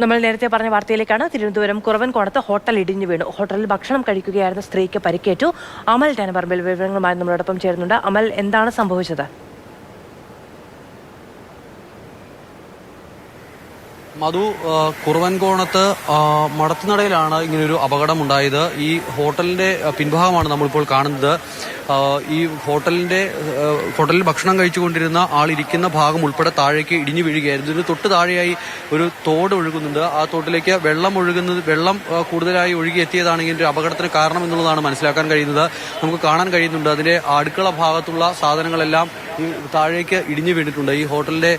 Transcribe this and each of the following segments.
നമ്മൾ നേരത്തെ പറഞ്ഞ വാർത്തയിലേക്കാണ് തിരുവനന്തപുരം കുറവൻകോണത്ത് ഹോട്ടൽ ഇടിഞ്ഞു വീണു. ഹോട്ടലിൽ ഭക്ഷണം കഴിക്കുകയായിരുന്ന സ്ത്രീക്ക് പരിക്കേറ്റു. അമൽ ടാനപറമ്പിൽ വിവരങ്ങളുമായി നമ്മളോടൊപ്പം ചേരുന്നുണ്ട്. അമൽ എന്താണ് സംഭവിച്ചത്? മധു കുറവൻകോണത്ത് മടത്തുനടയിലാണ് ഇങ്ങനൊരു അപകടമുണ്ടായത്. ഈ ഹോട്ടലിന്റെ പിൻഭാഗമാണ് നമ്മളിപ്പോൾ കാണുന്നത്. ഈ ഹോട്ടലിന്റെ ഹോട്ടലിൽ ഭക്ഷണം കഴിച്ചുകൊണ്ടിരുന്ന ആൾ ഇരിക്കുന്ന ഭാഗം ഉൾപ്പെടെ താഴേക്ക് ഇടിഞ്ഞു വീഴുകയായിരുന്നു. ഇതിന് തൊട്ട് താഴെയായി ഒരു തോട് ഒഴുകുന്നുണ്ട്. ആ തോട്ടിലേക്ക് വെള്ളം ഒഴുകുന്നത് വെള്ളം കൂടുതലായി ഒഴുകി എത്തിയതാണ് ഇങ്ങനെ ഒരു അപകടത്തിന് കാരണം എന്നുള്ളതാണ് മനസ്സിലാക്കാൻ കഴിയുന്നത്. നമുക്ക് കാണാൻ കഴിയുന്നുണ്ട്. അതിന്റെ അടുക്കള ഭാഗത്തുള്ള സാധനങ്ങളെല്ലാം താഴേക്ക് ഇടിഞ്ഞു വീണിട്ടുണ്ട്. ഈ ഹോട്ടലിന്റെ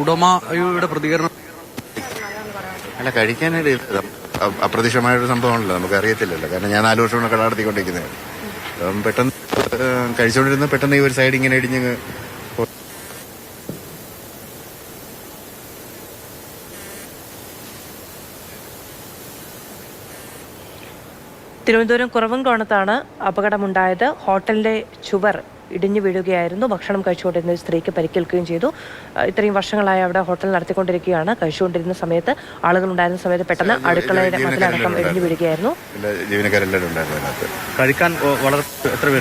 ഉടമയുടെ പ്രതികരണം അല്ല കഴിക്കാനായിട്ട് അപ്രതീക്ഷമായൊരു സംഭവമാണല്ലോ. നമുക്ക് അറിയത്തില്ലല്ലോ കാരണം ഞാൻ നാല് വർഷം കട നടത്തിക്കൊണ്ടിരിക്കുന്നത്. അപ്പം പെട്ടെന്ന് കഴിച്ചുകൊണ്ടിരുന്ന പെട്ടെന്ന് ഈ ഒരു സൈഡ് ഇങ്ങനെ ഇടിഞ്ഞ് തിരുവനന്തപുരം കുറവൻകോണത്താണ് അപകടമുണ്ടായത്. ഹോട്ടലിന്റെ ചുവർ ഇടിഞ്ഞു വീഴുകയായിരുന്നു. ഭക്ഷണം കഴിച്ചുകൊണ്ടിരുന്ന ഒരു സ്ത്രീക്ക് പരിക്കേൽക്കുകയും ചെയ്തു. ഇത്രയും വർഷങ്ങളായി അവിടെ ഹോട്ടൽ നടത്തിക്കൊണ്ടിരിക്കുകയാണ്. കഴിച്ചുകൊണ്ടിരുന്ന സമയത്ത് ആളുകൾ ഉണ്ടായിരുന്ന സമയത്ത് പെട്ടെന്ന് അടുക്കളയുടെ മതിലടക്കം ഇടിഞ്ഞു വീഴുകയായിരുന്നു. കഴിക്കാൻ വളരെ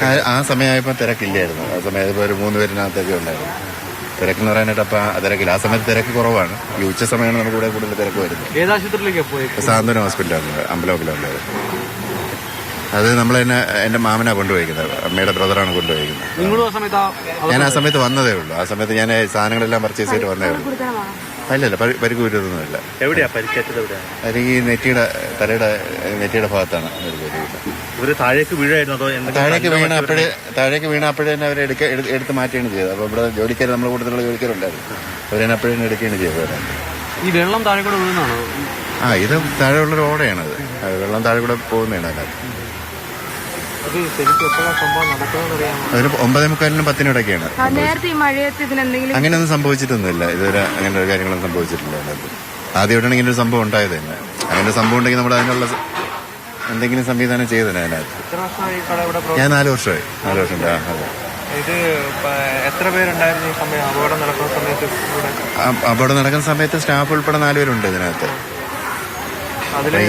ആ- സമയമായപ്പോ സമയമായപ്പോൾ തിരക്കില്ലായിരുന്നു. ആ സമയത്ത് ഒരു മൂന്ന് പേരിനകത്തൊക്കെ ഉണ്ടായിരുന്നു. തിരക്കെന്ന് പറയാനായിട്ട് അപ്പം ആ തിരക്കില്ല. ആ സമയത്ത് തിരക്ക് കുറവാണ്. ഈ ഉച്ച സമയമാണ് നമുക്ക് ഇവിടെ കൂടുതൽ തിരക്ക് വരുന്നത്. പോയി സാന്ത്വന ഹോസ്പിറ്റലാണ് അമ്പലമൊക്കെ അത് നമ്മൾ തന്നെ എന്റെ മാമനാ കൊണ്ടുപോയിക്കുന്നത്. അമ്മയുടെ ബ്രദറാണ് കൊണ്ടുപോയിക്കുന്നത്. ഞാൻ ആ സമയത്ത് വന്നതേ ഉള്ളൂ. ആ സമയത്ത് ഞാൻ സാധനങ്ങളെല്ലാം പർച്ചേസ് ചെയ്തിട്ട് വന്നേ ഉള്ളൂ. അല്ലല്ല പരി- പരിക്ക് വരുന്നൊന്നുമില്ല എവിടെയാ അല്ലെങ്കിൽ നെറ്റിയുടെ തലയുടെ നെറ്റിയുടെ ഭാഗത്താണ് ഇവർ താഴേക്ക് വീഴായിരുന്നു അതോ താഴേക്ക് വീണ അപ്പോഴേ താഴേക്ക് വീണ അപ്പോഴേ തന്നെ അവരെ എടുക്ക എടുത്ത് മാറ്റുകയാണ് ചെയ്തത്. അപ്പോൾ ഇവിടെ ജോലിക്കാർ നമ്മുടെ കൂട്ടത്തിലുള്ള ജോലിക്കാരുണ്ടായിരുന്നു. അവരെ അപ്പോഴേ എടുക്കുകയാണ് ചെയ്തത്. ഈ വെള്ളം താഴെ കൂടെ വീഴുന്നതാണോ? ആ ഇത് താഴെയുള്ള റോഡാണത് അത്. വെള്ളം താഴെ കൂടെ പോകുന്നതാണ് അതിനകത്ത് അത് ശരിക്കും എപ്പോഴാ സംഭവം നടക്കുന്നതെന്നറിയാമോ? അതിന് ഒമ്പതേ മുക്കാലിനും പത്തിനും ഇടയ്ക്കാണ് ആ, നേരത്തെ ഈ മഴയത്ത് ഇതിനെന്തെങ്കിലും അങ്ങനെയൊന്നും സംഭവിച്ചിട്ടൊന്നുമില്ല. ഇതുവരെ അങ്ങനെ ഒരു കാര്യങ്ങളൊന്നും സംഭവിച്ചിട്ടില്ല അതിനകത്ത്. ആദ്യമായിട്ടാണ് ഇങ്ങനെ ഒരു സംഭവം ഉണ്ടായത് തന്നെ. അങ്ങനെ സംഭവം ഉണ്ടെങ്കിൽ നമ്മൾ അതിനുള്ള എന്തെങ്കിലും സംവിധാനം ചെയ്തതന്നെ അതിനകത്ത്. ഇവിടെ ഞാൻ നാല് വർഷമായി. നാല് വർഷം. ഉണ്ട്. ആ, അതെ. ഇത് എത്ര പേരുണ്ടായിരുന്നു ഈ സമയം? അപകടം നടക്കുന്ന സമയത്ത് ഇവിടെ? അപകടം നടക്കുന്ന സമയത്ത് സ്റ്റാഫ് ഉൾപ്പെടെ നാലുപേരുണ്ട് ഇതിനകത്ത്.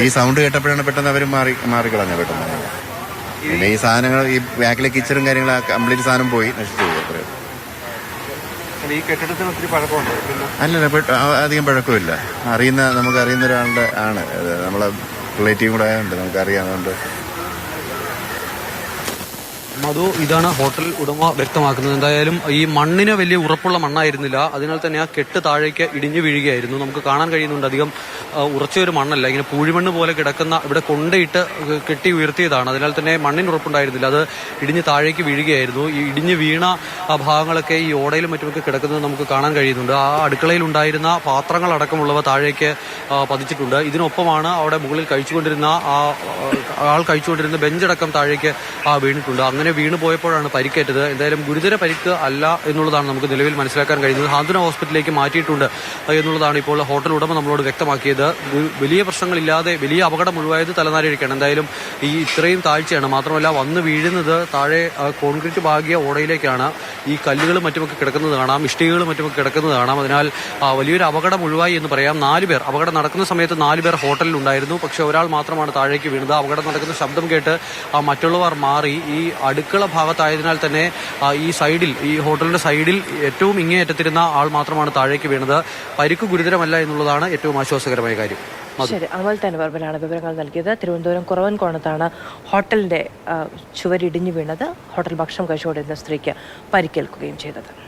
ഈ സൗണ്ട് കേട്ടപ്പോഴാണ് പെട്ടെന്ന് അവർ മാറി മാറിക്കളഞ്ഞ പെട്ടെന്ന് പിന്നെ ഈ സാധനങ്ങൾ ഈ ബാക്കിലെ കിച്ചറും കാര്യങ്ങളും കംപ്ലീറ്റ് സാധനം പോയി നശിച്ചു പോയി അത്രയും ഈ കെട്ടിടത്തിന് ഒത്തിരി പഴക്കമുണ്ട്. അല്ലല്ല അധികം പഴക്കമില്ല. അറിയുന്ന നമുക്ക് അറിയുന്ന ഒരാളുടെ ആണ്. നമ്മളെ റിലേറ്റീവ് കൂടെ ആയതുകൊണ്ട് നമുക്ക് അറിയാവുന്നതുകൊണ്ട് മധു ഇതാണ് ഹോട്ടൽ ഉടമ വ്യക്തമാക്കുന്നത്. എന്തായാലും ഈ മണ്ണിന് വലിയ ഉറപ്പുള്ള മണ്ണായിരുന്നില്ല. അതിനാൽ തന്നെ ആ കെട്ട് താഴേക്ക് ഇടിഞ്ഞു വീഴുകയായിരുന്നു. നമുക്ക് കാണാൻ കഴിയുന്നുണ്ട് അധികം ഉറച്ച ഒരു മണ്ണല്ല. ഇങ്ങനെ പൂഴിമണ്ണ് പോലെ കിടക്കുന്ന ഇവിടെ കൊണ്ടിട്ട് കെട്ടി ഉയർത്തിയതാണ്. അതിനാൽ തന്നെ മണ്ണിന് ഉറപ്പുണ്ടായിരുന്നില്ല. അത് ഇടിഞ്ഞ് താഴേക്ക് വീഴുകയായിരുന്നു. ഈ ഇടിഞ്ഞ് വീണ ആ ഭാഗങ്ങളൊക്കെ ഈ ഓടയിലും മറ്റുമൊക്കെ കിടക്കുന്നത് നമുക്ക് കാണാൻ കഴിയുന്നുണ്ട്. ആ അടുക്കളയിൽ ഉണ്ടായിരുന്ന പാത്രങ്ങളടക്കമുള്ളവ താഴേക്ക് പതിച്ചിട്ടുണ്ട്. ഇതിനൊപ്പമാണ് അവിടെ മുകളിൽ കഴിച്ചുകൊണ്ടിരുന്ന ആ, ആൾ കഴിച്ചുകൊണ്ടിരുന്ന ബെഞ്ചടക്കം താഴേക്ക് ആ വീണിട്ടുണ്ട്. അങ്ങനെ വീണ് പോയപ്പോഴാണ് പരിക്കേറ്റത്. എന്തായാലും ഗുരുതര പരിക്ക് അല്ല എന്നുള്ളതാണ് നമുക്ക് നിലവിൽ മനസ്സിലാക്കാൻ കഴിയുന്നത്. ഹാന്തുന ഹോസ്പിറ്റലിലേക്ക് മാറ്റിയിട്ടുണ്ട് എന്നുള്ളതാണ് ഇപ്പോൾ ഹോട്ടൽ ഉടമ നമ്മളോട് വ്യക്തമാക്കിയത്. വലിയ പ്രശ്നങ്ങളില്ലാതെ വലിയ അപകടം ഒഴിവായത് തലനാരിഴക്കാണ്. എന്തായാലും ഈ ഇത്രയും താഴ്ചയാണ്. മാത്രമല്ല വന്ന് വീഴുന്നത് താഴെ കോൺക്രീറ്റ് ഭാഗിയ ഓടയിലേക്കാണ്. ഈ കല്ലുകളും മറ്റുമൊക്കെ കിടക്കുന്നത് കാണാം ഇഷ്ടികകളും മറ്റുമൊക്കെ കിടക്കുന്നത് കാണാം. അതിനാൽ വലിയൊരു അപകടം ഒഴിവായി എന്ന് പറയാം. നാല് പേർ അപകടം നടക്കുന്ന സമയത്ത് നാല് പേർ ഹോട്ടലിൽ ഉണ്ടായിരുന്നു. പക്ഷെ ഒരാൾ മാത്രമാണ് താഴേക്ക് വീണത്. അപകടം നടക്കുന്ന ശബ്ദം കേട്ട് മറ്റുള്ളവർ മാറി ഈ അടുക്കള ഭാഗത്തായതിനാൽ തന്നെ ഈ സൈഡിൽ ഈ ഹോട്ടലിന്റെ സൈഡിൽ ഏറ്റവും ഇങ്ങേയറ്റത്തിരുന്ന ആൾ മാത്രമാണ് താഴേക്ക് വീണത്. പരിക്ക് ഗുരുതരമല്ല എന്നുള്ളതാണ് ഏറ്റവും ആശ്വാസകരമായ കാര്യം. ശരി അമൽ ടെനപറമ്പിലാണ് വിവരങ്ങൾ നൽകിയത്. തിരുവനന്തപുരം കുറവൻകോണത്താണ് ഹോട്ടലിന്റെ ചുവരിടിഞ്ഞു വീണത്. ഹോട്ടൽ ഭക്ഷണം കഴിച്ചുകൊണ്ടിരുന്ന സ്ത്രീക്ക് പരിക്കേൽക്കുകയും ചെയ്തത്.